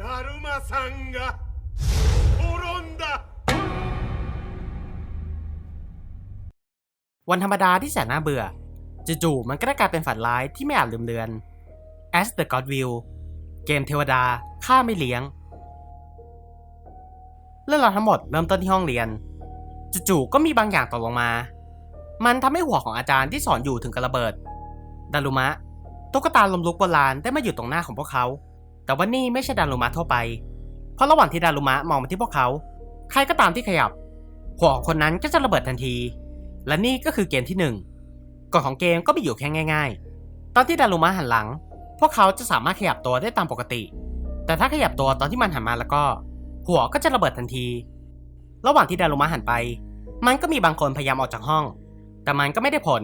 だるまさんが転んだ วันธรรมดาที่แสนน่าเบื่อ จู่ๆมันก็ได้กลายเป็นฝันร้ายที่ไม่อาจลืมเลือน As the God Will เกมเทวดาข้าไม่เลี้ยง เรื่องราวทั้งหมดเริ่มต้นที่ห้องเรียน จู่ๆก็มีบางอย่างตกลงมา มันทำให้หัวของอาจารย์ที่สอนอยู่ถึงกับระเบิด ดารุมะ ตุ๊กตาลมลุกโบราณได้มาอยู่ตรงหน้าของพวกเขา แต่ว่านี่ไม่ใช่ดารุมะทั่วไป เพราะระหว่างที่ดารุมะมองมาที่พวกเขา ใครก็ตามที่ขยับ หัวของคนนั้นก็จะระเบิดทันที และนี่ก็คือเกมที่หนึ่งกฎของเกมก็มีอยู่แค่ง่าย ๆ ตอนที่ดารุมะหันหลัง พวกเขาจะสามารถขยับตัวได้ตามปกติ แต่ถ้าขยับตัวตอนที่มันหันมาแล้วก็ หัวก็จะระเบิดทันที ระหว่างที่ดารุมะหันไป มันก็มีบางคนพยายามออกจากห้อง แต่มันก็ไม่ได้ผล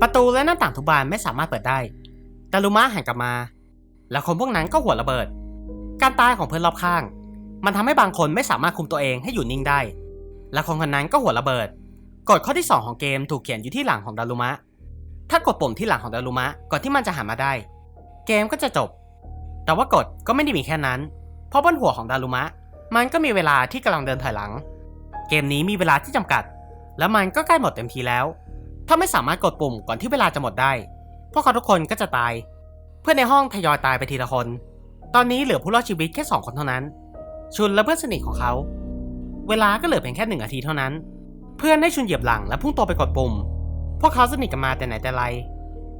ประตูและหน้าต่างทุกบานไม่สามารถเปิดได้ดารุมะหันกลับมา แล้วคนพวกนั้นก็หัวระเบิด การตายของเพื่อนรอบข้าง มันทำให้บางคนไม่สามารถคุมตัวเองให้อยู่นิ่งได้ และคนคนนั้นก็หัวระเบิด กฎข้อที่ 2 ของเกมถูกเขียนอยู่ที่หลังของดารุมะ ถ้ากดปุ่มที่หลังของดารุมะก่อนที่มันจะหันมาได้ เกมก็จะจบ แต่ว่ากฎก็ไม่ได้มีแค่นั้น เพราะบนหัวของดารุมะ มันก็มีเวลาที่กำลังเดินถอยหลัง เกมนี้มีเวลาที่จำกัด และมันก็ใกล้หมดเต็มทีแล้ว ถ้าไม่สามารถกดปุ่มก่อนที่เวลาจะหมดได้ พวกเขาทุกคนก็จะตาย พื่อนในห้องทยอยตายไปทีละคน ตอนนี้เหลือผู้รอดชีวิตแค่สองคนเท่านั้น ชุนและเพื่อนสนิทของเขา เวลาก็เหลือเพียงแค่หนึ่งนาทีเท่านั้น เพื่อนได้ชุนเหยียบหลังและพุ่งตัวไปกดปุ่ม พวกเขาสนิทกันมาแต่ไหนแต่ไร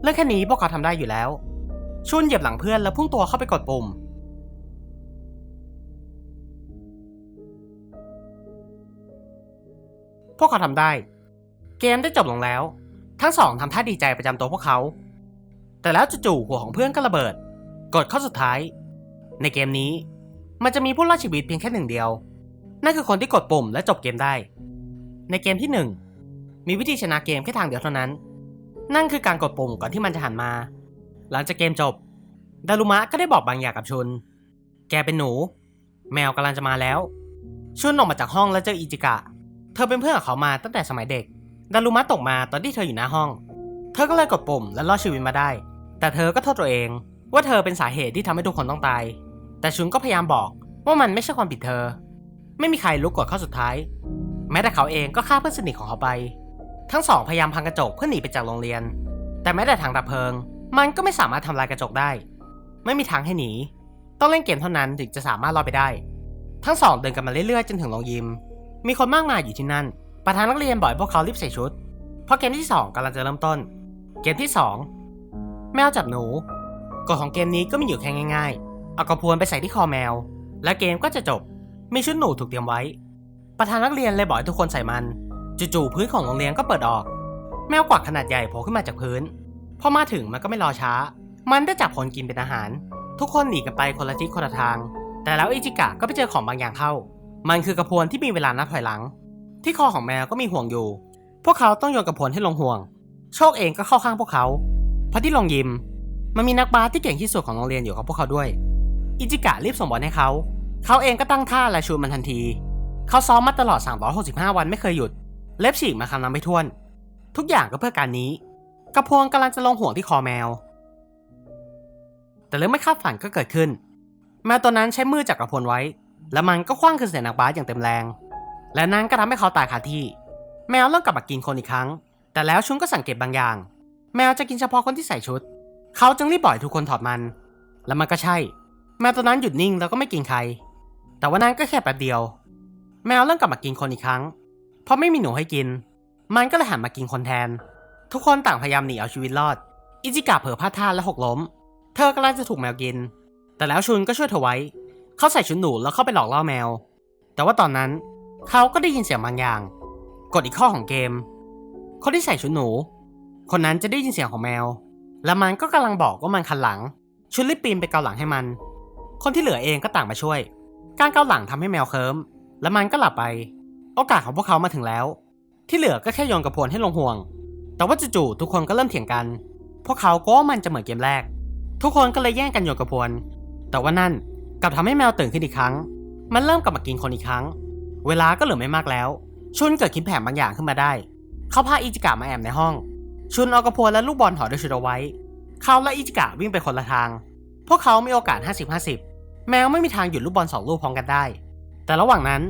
เรื่องแค่นี้พวกเขาทำได้อยู่แล้ว ชุนเหยียบหลังเพื่อนแล้วพุ่งตัวเข้าไปกดปุ่ม พวกเขาทำได้ เกมได้จบลงแล้ว ทั้งสองทำท่าดีใจประจำตัวพวกเขา แต่แล้วจู่ๆหัวของเพื่อนก็ระเบิด กดข้อสุดท้าย ในเกมนี้ มันจะมีผู้รอดชีวิตเพียงแค่หนึ่งเดียว นั่นคือคนที่กดปุ่มและจบเกมได้ ในเกมที่หนึ่งมีวิธีชนะเกมแค่ทางเดียวเท่านั้น นั่นคือการกดปุ่มก่อนที่มันจะหันมา หลังจากเกมจบ ดารุมะก็ได้บอกบางอย่างกับชุน แกเป็นหนู แมวกำลังจะมาแล้ว ชุนออกมาจากห้องแล้วเจออิจิกะ เธอเป็นเพื่อนกับเขามาตั้งแต่สมัยเด็ก ดารุมะตกมาตอนที่เธออยู่หน้าห้อง เธอก็เลยกดปุ่มและรอดชีวิตมาได้ แต่เธอก็โทษตัวเอง ว่าเธอเป็นสาเหตุที่ทำให้ทุกคนต้องตาย แต่ชุนก็พยายามบอกว่ามันไม่ใช่ความผิดเธอ ไม่มีใครรู้กฎข้อสุดท้าย แม้แต่เขาเองก็ฆ่าเพื่อนสนิทของเขาไป ทั้งสองพยายามพังกระจกเพื่อหนีไปจากโรงเรียน แต่แม้แต่ทางดับเพลิง มันก็ไม่สามารถทำลายกระจกได้ ไม่มีทางให้หนี ต้องเล่นเกมเท่านั้นถึงจะสามารถรอดไปได้ ทั้งสองเดินกันมาเรื่อยๆจนถึงโรงยิม มีคนมากมายอยู่ที่นั่น ประธานนักเรียนบ่อยพวกเขารีบใส่ชุด เพราะเกมที่ 2กำลังจะเริ่มต้น เกมที่ 2 แมวจับหนูกฎของเกมนี้ก็มีอยู่แค่ง่ายๆ เอากระพวนไปใส่ที่คอแมว และเกมก็จะจบ มีชุดหนูถูกเตรียมไว้ ประธานนักเรียนเลยบอกให้ทุกคนใส่มัน จู่ๆพื้นของโรงเรียนก็เปิดออก แมวกวักขนาดใหญ่โผล่ขึ้นมาจากพื้น พอมาถึงมันก็ไม่รอช้า มันได้จับคนกินเป็นอาหาร ทุกคนหนีกันไปคนละทิศคนละทาง แต่แล้วอิจิกะก็ไปเจอของบางอย่างเข้า มันคือกระพวนที่มีเวลานับถอยหลัง ที่คอของแมวก็มีห่วงอยู่ พวกเขาต้องโยนกระพวนให้ลงห่วง โชคเองก็เข้าข้างพวกเขา เพราะที่โรงยิม มันมีนักบาสที่เก่งที่สุดของโรงเรียนอยู่กับพวกเขาด้วย อิจิกะรีบส่งบอลให้เขา เขาเองก็ตั้งท่าและชูมันทันที เขาซ้อมมาตลอด 365 วันไม่เคยหยุด เล็บฉีกมาคำนำไม่ถ้วน ทุกอย่างก็เพื่อการนี้ กระพวงกำลังจะลงห่วงที่คอแมว แต่เรื่องไม่คาดฝันก็เกิดขึ้น แมวตัวนั้นใช้มือจับกระพวนไว้ แล้วมันก็คว้างขึ้นใส่นักบาสอย่างเต็มแรง และนั่นก็ทำให้เขาตายคาที่ แมวเริ่มกลับมากินคนอีกครั้ง แต่แล้วชุนก็สังเกตบางอย่าง แมวจะกินเฉพาะคนที่ใส่ชุด เขาจึงรีบปล่อยทุกคนถอดมัน แล้วมันก็ใช่ แมวตัวนั้นหยุดนิ่งแล้วก็ไม่กินใคร แต่ว่านั้นก็แค่แป๊บเดียว แมวเริ่มกลับมากินคนอีกครั้ง เพราะไม่มีหนูให้กิน มันก็เลยหันมากินคนแทน ทุกคนต่างพยายามหนีเอาชีวิตรอด อิจิกะเผลอพลาดท่าและหกล้ม เธอกำลังจะถูกแมวกิน แต่แล้วชุนก็ช่วยเธอไว้ เขาใส่ชุดหนูแล้วเข้าไปหลอกล่อแมว แต่ว่าตอนนั้นเขาก็ได้ยินเสียงบางอย่างกดอีกข้อของเกม คนที่ใส่ชุดหนู คนนั้นจะได้ยินเสียงของแมว และมันก็กำลังบอกว่ามันคันหลัง ชุดรีบปีนไปเกาหลังให้มัน คนที่เหลือเองก็ต่างมาช่วย การเกาหลังทำให้แมวเคิมและมันก็หลับไป โอกาสของพวกเขามาถึงแล้ว ที่เหลือก็แค่โยนกระพวนให้ลงห่วง แต่ว่าจู่ๆทุกคนก็เริ่มเถียงกัน พวกเขาก็มันจะเหมือนเกมแรก ทุกคนก็เลยแย่งกันโยนกระพวน แต่ว่านั่นกลับทำให้แมวตื่นขึ้นอีกครั้ง มันเริ่มกลับมากินคนอีกครั้ง เวลาก็เหลือไม่มากแล้ว ชุนเกิดคิดแผนบางอย่างขึ้นมาได้ เขาพาอิจิกะมาแอบในห้อง ชุนเอากระพวนและลูกบอลถอดด้วยชุดเอาไว้ เขาและอิจิกะวิ่งไปคนละทาง พวกเขามีโอกาส 50-50 แมวไม่มีทางหยุดลูกบอลสองลูกพร้อมกันได้ แต่ระหว่างนั้น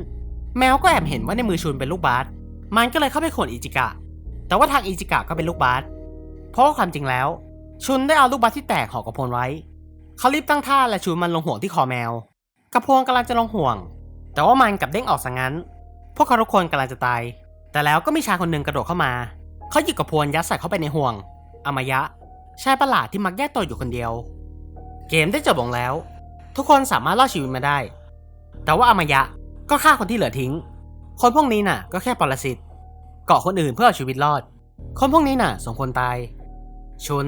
แมวก็แอบเห็นว่าในมือชุนเป็นลูกบาส มันก็เลยเข้าไปขวนอิจิกะ แต่ว่าทางอิจิกะก็เป็นลูกบาส เพราะความจริงแล้ว ชุนได้เอาลูกบาสที่แตกห่อกระพลไว้ เขารีบตั้งท่าและชุนมันลงห่วงที่คอแมว กระพลกำลังจะลงห่วง แต่ว่ามันกับเด้งออกซะงั้น พวกเขาทุกคนกำลังจะตาย แต่แล้วก็มีชายคนหนึ่งกระโดดเข้ามา เขาหยิบกระพลยัดใส่เข้าไปในห่วงอามายะ ชายประหลาดที่มักแยกตัวอยู่คนเดียว เกมได้จบลงแล้ว ทุกคนสามารถรอดชีวิตมาได้ แต่ว่าอามายะก็ฆ่าคนที่เหลือทิ้ง คนพวกนี้น่ะ ก็แค่ปรสิต เกาะคนอื่นเพื่อเอาชีวิตรอด คนพวกนี้น่ะสมควรตาย ชุน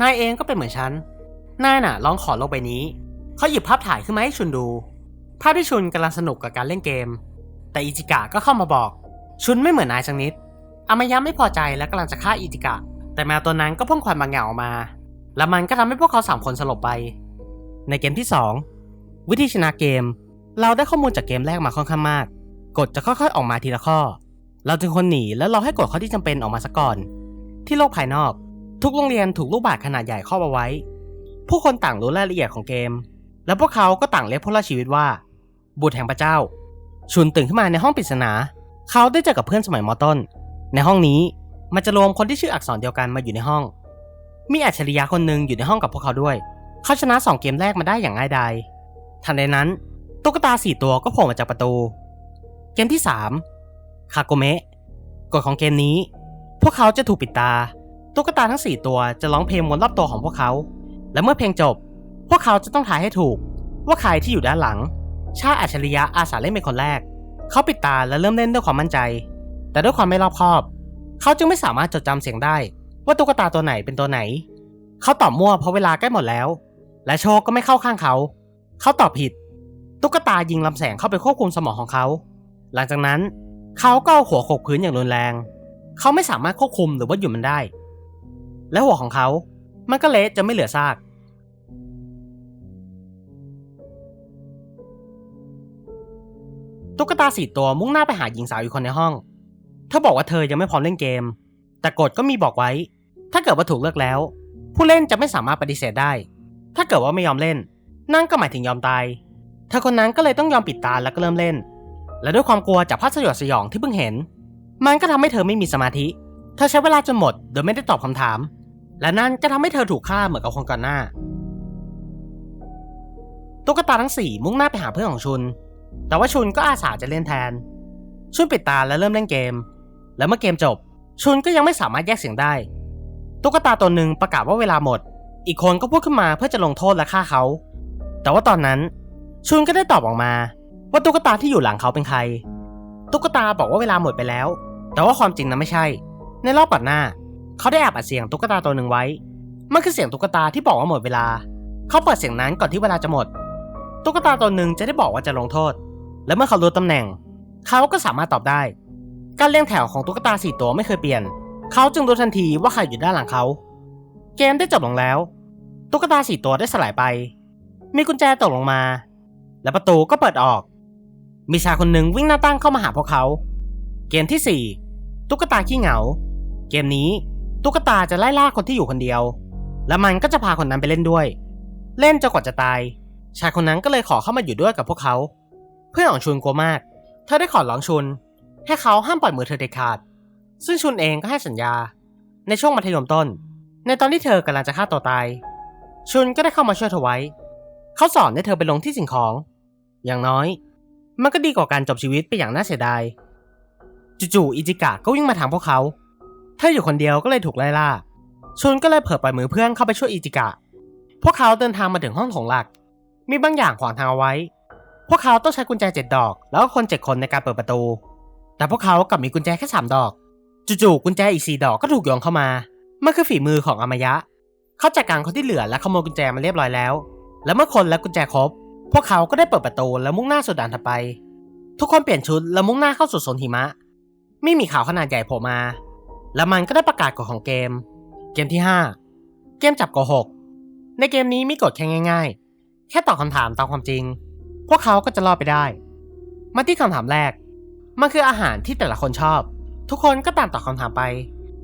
นายเองก็เป็นเหมือนฉัน นายน่ะลองขอโลกใบนี้ เขาหยิบภาพถ่ายขึ้นมาให้ชุนดู ภาพที่ชุนกำลังสนุกกับการเล่นเกม แต่อิจิกะก็เข้ามาบอก ชุนไม่เหมือนนายสักนิด อามายะไม่พอใจและกำลังจะฆ่าอิจิกะ แต่แมวตัวนั้นก็พ่นควันบางอย่างออกมา และมันก็ทำให้พวกเขาสามคนสลบไป ในเกมที่ 2 วิธีชนะเกม เราได้ข้อมูลจากเกมแรกมาค่อนข้างมาก กฎจะค่อยๆออกมาทีละข้อ เราจึงคนหนีแล้วรอให้กฎข้อที่จำเป็นออกมาซะก่อน ที่โลกภายนอก ทุกโรงเรียนถูกลูกบาศก์ขนาดใหญ่ครอบเอาไว้ ผู้คนต่างรู้รายละเอียดของเกม และพวกเขาก็ต่างเรียกผู้รอดชีวิตว่า บุตรแห่งพระเจ้า ชุนตื่นขึ้นมาในห้องปริศนา เขาได้เจอกับเพื่อนสมัยมอต้น ในห้องนี้มันจะรวมคนที่ชื่ออักษรเดียวกันมาอยู่ในห้อง มีอัจฉริยะคนหนึ่งอยู่ในห้องกับพวกเขาด้วย เขาชนะสองเกมแรกมาได้อย่างง่ายดาย ทันใดนั้น ตุ๊กตาสี่ตัวก็โผล่มาจากประตู เกมที่ 3 คาโกเมะ กฎของเกมนี้ พวกเขาจะถูกปิดตา ตุ๊กตาทั้ง 4 ตัวจะร้องเพลงวนรอบตัวของพวกเขา และเมื่อเพลงจบ พวกเขาจะต้องทายให้ถูก ว่าใครที่อยู่ด้านหลัง ชาอัจฉริยะอาสาเล่นเป็นคนแรก เขาปิดตาและเริ่มเล่นด้วยความมั่นใจ แต่ด้วยความไม่รอบคอบ เขาจึงไม่สามารถจดจำเสียงได้ ว่าตุ๊กตาตัวไหนเป็นตัวไหน เขาตอบมั่วเพราะเวลาใกล้หมดแล้ว และโชคก็ไม่เข้าข้างเขา เขาตอบผิด ตุ๊กตายิงลำแสงเข้าไปควบคุมสมองของเขา หลังจากนั้นเขาก็เอาหัวโขกพื้นอย่างรุนแรง เขาไม่สามารถควบคุมหรือว่าหยุดมันได้ และหัวของเขา มันก็เละจะไม่เหลือซากตุ๊กตาสี่ตัวมุ่งหน้าไปหาหญิงสาวอีกคนในห้อง เธอบอกว่าเธอยังไม่พร้อมเล่นเกม แต่กฎก็มีบอกไว้ ถ้าเกิดว่าถูกเลือกแล้ว ผู้เล่นจะไม่สามารถปฏิเสธได้ ถ้าเกิดว่าไม่ยอมเล่น นั่นก็หมายถึงยอมตายเธอคนนั้นก็เลยต้องยอมปิดตาแล้วก็เริ่มเล่น และด้วยความกลัวจากภาพสยดสยองที่เพิ่งเห็น มันก็ทำให้เธอไม่มีสมาธิ เธอใช้เวลาจนหมดโดยไม่ได้ตอบคำถาม และนั่นก็ทำให้เธอถูกฆ่าเหมือนกับคนก่อนหน้าตุ๊กตาทั้งสี่มุ่งหน้าไปหาเพื่อนของชุน แต่ว่าชุนก็อาสาจะเล่นแทน ชุนปิดตาและเริ่มเล่นเกม และเมื่อเกมจบ ชุนก็ยังไม่สามารถแยกเสียงได้ ตุ๊กตาตัวหนึ่งประกาศว่าเวลาหมด อีกคนก็พูดขึ้นมาเพื่อจะลงโทษและฆ่าเขา แต่ว่าตอนนั้น ชุนก็ได้ตอบออกมา ว่าตุ๊กตาที่อยู่หลังเขาเป็นใคร ตุ๊กตาบอกว่าเวลาหมดไปแล้ว แต่ว่าความจริงนั้นไม่ใช่ ในรอบก่อนหน้า เขาได้แอบอัดเสียงตุ๊กตาตัวหนึ่งไว้ มันคือเสียงตุ๊กตาที่บอกว่าหมดเวลา เขาเปิดเสียงนั้นก่อนที่เวลาจะหมด ตุ๊กตาตัวหนึ่งจะได้บอกว่าจะลงโทษ และเมื่อเขารู้ตำแหน่ง เขาก็สามารถตอบได้ การเรียงแถวของตุ๊กตาสี่ตัวไม่เคยเปลี่ยน เขาจึงรู้ทันทีว่าใครอยู่ด้านหลังเขา เกมได้จบลงแล้ว ตุ๊กตาสี่ตัวได้สลายไป มีกุญแจตกลงมา และประตูก็เปิดออก มีชายคนหนึ่งวิ่งหน้าตั้งเข้ามาหาพวกเขา เกมที่ 4 ตุ๊กตาขี้เหงา เกมนี้ตุ๊กตาจะไล่ล่าคนที่อยู่คนเดียว และมันก็จะพาคนนั้นไปเล่นด้วย เล่นจนกว่าจะตาย ชายคนนั้นก็เลยขอเข้ามาอยู่ด้วยกับพวกเขา เพื่อนของชุนกลัวมาก เธอได้ขอร้องชุน ให้เขาห้ามปล่อยมือเธอเด็ดขาด ซึ่งชุนเองก็ให้สัญญา ในช่วงมัธยมต้น ในตอนที่เธอกำลังจะฆ่าตัวตาย ชุนก็ได้เข้ามาช่วยเธอไว้ เขาสอนให้เธอไปลงที่สิ่งของ อย่างน้อย มันก็ดีกว่าการจบชีวิตไปอย่างน่าเสียดาย จู่ๆอิจิกะก็วิ่งมาทางพวกเขา เธออยู่คนเดียวก็เลยถูกไล่ล่า ชุนก็เลยเผลอปล่อยมือเพื่อนเข้าไปช่วยอิจิกะ พวกเขาเดินทางมาถึงห้องโถงหลัก มีบางอย่างขวางทางเอาไว้ พวกเขาต้องใช้กุญแจเจ็ดดอก แล้วก็คนเจ็ดคนในการเปิดประตู แต่พวกเขากลับมีกุญแจแค่สามดอก จู่ๆกุญแจอีกสี่ดอกก็ถูกโยนเข้ามามันคือฝีมือของอมยะ เขาจัดการคนที่เหลือและขโมยกุญแจมาเรียบร้อยแล้ว และเมื่อคนและกุญแจครบ พวกเขาก็ได้เปิดประตูแล้วมุ่งหน้าสู่ด่านถัดไป ทุกคนเปลี่ยนชุดแล้วมุ่งหน้าเข้าสู่โซนหิมะ ไม่มีข่าวขนาดใหญ่โผล่มา แล้วมันก็ได้ประกาศกฎของเกม เกมที่ 5 เกมจับโกหก ในเกมนี้มีกฎแค่ง่าย ๆ แค่ตอบคำถามตามความจริง พวกเขาก็จะรอดไปได้ มาที่คำถามแรก มันคืออาหารที่แต่ละคนชอบ ทุกคนก็ตามตอบคำถามไป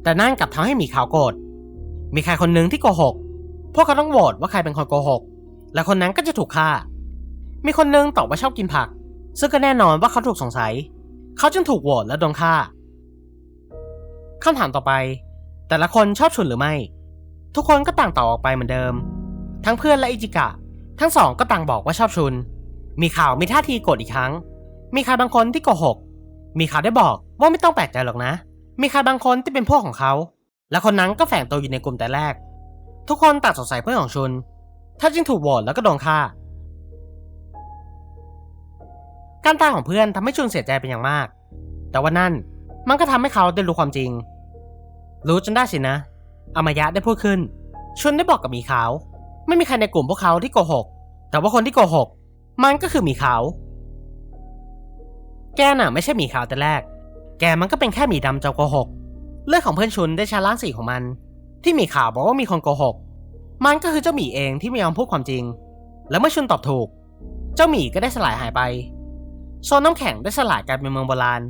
แต่นั่นกลับทำให้มีข่าวโกรธมีใครคนหนึ่งที่โกหก พวกเขาต้องโหวตว่าใครเป็นคนโกหก และคนนั้นก็จะถูกฆ่า มีคนหนึ่งตอบว่าชอบกินผัก ซึ่งก็แน่นอนว่าเขาถูกสงสัย เขาจึงถูกโหวตและโดนฆ่าคำถามต่อไป แต่ละคนชอบชุนหรือไม่ ทุกคนก็ต่างตอบออกไปเหมือนเดิม ทั้งเพื่อนและอิจิกะ ทั้งสองก็ต่างบอกว่าชอบชุน มีข่าวมีท่าทีโกรธอีกครั้ง มีใครบางคนที่โกหก มีข่าวได้บอกว่าไม่ต้องแปลกใจหรอกนะ มีใครบางคนที่เป็นพวกของเขา และคนนั้นก็แฝงตัวอยู่ในกลุ่มแต่แรก ทุกคนต่างสงสัยเพื่อนของชุน ถ้าจึงถูกโหวตแล้วก็โดนฆ่า การตายของเพื่อนทำให้ชุนเสียใจเป็นอย่างมาก แต่ว่านั่นมันก็ทำให้เขาได้รู้ความจริง รู้จนได้สินะอามายะได้พูดขึ้น ชุนได้บอกกับมีขาว ไม่มีใครในกลุ่มพวกเขาที่โกหก แต่ว่าคนที่โกหก มันก็คือมีขาว แกน่ะไม่ใช่หมีขาวแต่แรก แกมันก็เป็นแค่หมีดำเจ้าโกหกเลือดของเพื่อนชุนได้ชาล้างสีของมัน ที่หมีขาวบอกว่ามีคนโกหก มันก็คือเจ้าหมีเองที่ไม่ยอมพูดความจริง และเมื่อชุนตอบถูก เจ้าหมีก็ได้สลายหายไปโซนน้ำแข็งได้สลายกลายเป็นเมืองโบราณ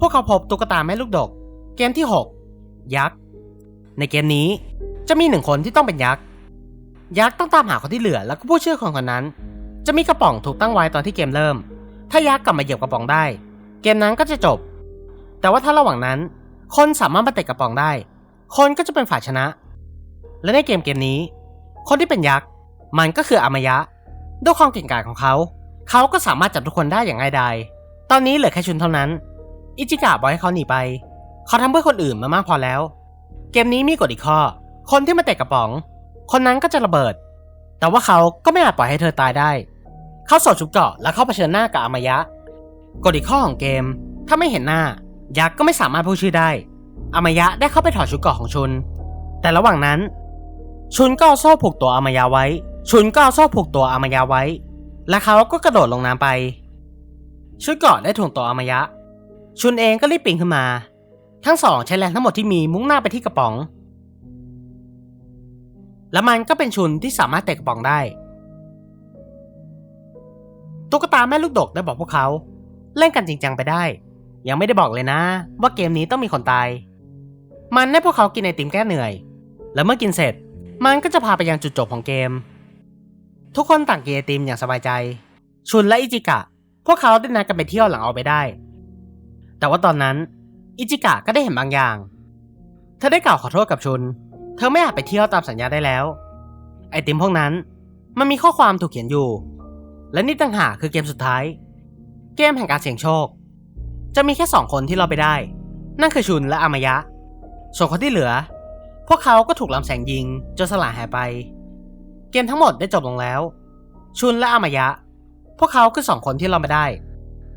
พวกเขาพบตุ๊กตาแม่ลูกดก เกมที่ 6 ยักษ์ ในเกมนี้จะมีหนึ่งคนที่ต้องเป็นยักษ์ ยักษ์ต้องตามหาคนที่เหลือแล้วก็พูดชื่อคนคนนั้น จะมีกระป๋องถูกตั้งไว้ตอนที่เกมเริ่ม ถ้ายักษ์กลับมาเหยียบกระป๋องได้ เกมนั้นก็จะจบ แต่ว่าถ้าระหว่างนั้น คนสามารถมาเตะกระป๋องได้ คนก็จะเป็นฝ่ายชนะ และในเกมเกมนี้ คนที่เป็นยักษ์มันก็คืออามายะ ด้วยความเก่งกาจของเขา เขาก็สามารถจับทุกคนได้อย่างง่ายดายตอนนี้เหลือแค่ชุนเท่านั้น อิจิกะบอกให้เขาหนีไป เขาทำเพื่อคนอื่นมามากพอแล้ว เกมนี้มีกฎอีกข้อ คนที่มาเตะกระป๋อง คนนั้นก็จะระเบิด แต่ว่าเขาก็ไม่อาจปล่อยให้เธอตายได้ เขาสอดชุบเกาะและเข้าเผชิญหน้ากับอามายะกฎอีกข้อของเกม ถ้าไม่เห็นหน้า ยักษ์ก็ไม่สามารถพูดชื่อได้ อามายะได้เข้าไปถอดชุดเกาะของชุน แต่ระหว่างนั้น ชุนก็เอาโซ่ผูกตัวอามายะไว้ ชุนก็เอาโซ่ผูกตัวอามายะไว้ และเขาก็กระโดดลงน้ำไป ชุดเกาะได้ถ่วงตัวอามายะ ชุนเองก็รีบปีนขึ้นมา ทั้งสองใช้แรงทั้งหมดที่มีมุ่งหน้าไปที่กระป๋อง และมันก็เป็นชุนที่สามารถเตะกระป๋องได้ ตุ๊กตาแม่ลูกดกได้บอกพวกเขา เล่นกันจริงจังไปได้ ยังไม่ได้บอกเลยนะ ว่าเกมนี้ต้องมีคนตาย มันให้พวกเขากินไอติมแก้เหนื่อย แล้วเมื่อกินเสร็จ มันก็จะพาไปยังจุดจบของเกม ทุกคนต่างกินไอติมอย่างสบายใจ ชุนและอิจิกะ พวกเขาได้นัดกันไปเที่ยวหลังออกไปได้ แต่ว่าตอนนั้นอิจิกะก็ได้เห็นบางอย่าง เธอได้กล่าวขอโทษกับชุน เธอไม่อาจไปเที่ยวตามสัญญาได้แล้ว ไอติมพวกนั้น มันมีข้อความถูกเขียนอยู่ และนี่ต่างหากคือเกมสุดท้าย เกมแห่งการเสี่ยงโชค จะมีแค่สองคนที่เราไปได้ นั่นคือชุนและอามายะ ส่วนคนที่เหลือ พวกเขาก็ถูกลำแสงยิงจนสลายหายไป เกมทั้งหมดได้จบลงแล้ว ชุนและอามายะ พวกเขาคือสองคนที่เราไม่ได้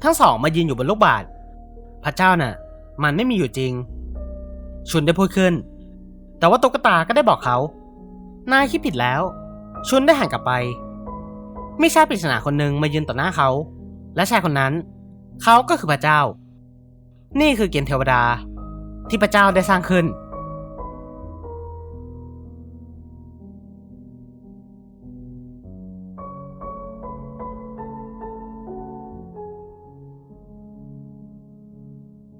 ทั้งสองมายืนอยู่บนลูกบาศก์พระเจ้าน่ะ มันไม่มีอยู่จริง ชุนได้พูดขึ้น แต่ว่าตุ๊กตาก็ได้บอกเขา นายคิดผิดแล้ว ชุนได้หันกลับไป มีชายปริศนาคนหนึ่งมายืนต่อหน้าเขา และชายคนนั้น เขาก็คือพระเจ้า นี่คือเกมเทวดา ที่พระเจ้าได้สร้างขึ้น